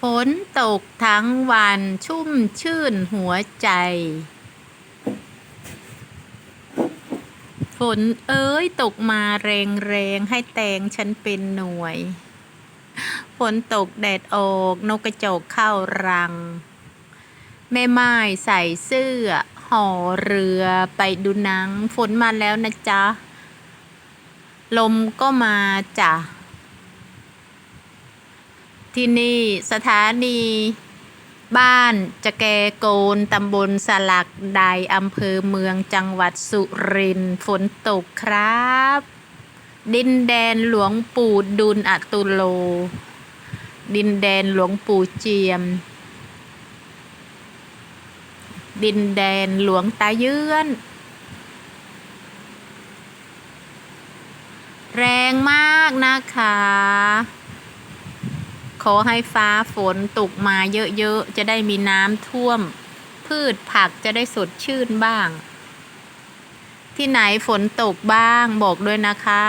ฝนตกทั้งวันชุ่มชื่นหัวใจ ฝนเอ้ยตกมาแรงแรงให้แตงฉันเป็นหน่วย ฝนตกแดดออกนกกระจอกเข้ารัง แม่ไม้ใส่เสื้อ ห่อเรือไปดูหนัง ฝนมาแล้วนะจ๊ะ ลมก็มาจ้ะ ที่นี่สถานี บ้านจะแกโกนตำบลสลักใดอำเภอเมืองจังหวัดสุรินทร์ฝนตกครับ ดินแดนหลวงปู่ดุลอตุโล ดินแดนหลวงปู่เจียม ดินแดนหลวงตาเยื้อนแรงมากนะคะ อให้ฟ้าฝนตกมาเยอะๆ จะได้มีน้ำท่วม พืชผักจะได้สดชื่นบ้าง ที่ไหนฝนตกบ้างบอกด้วยนะคะ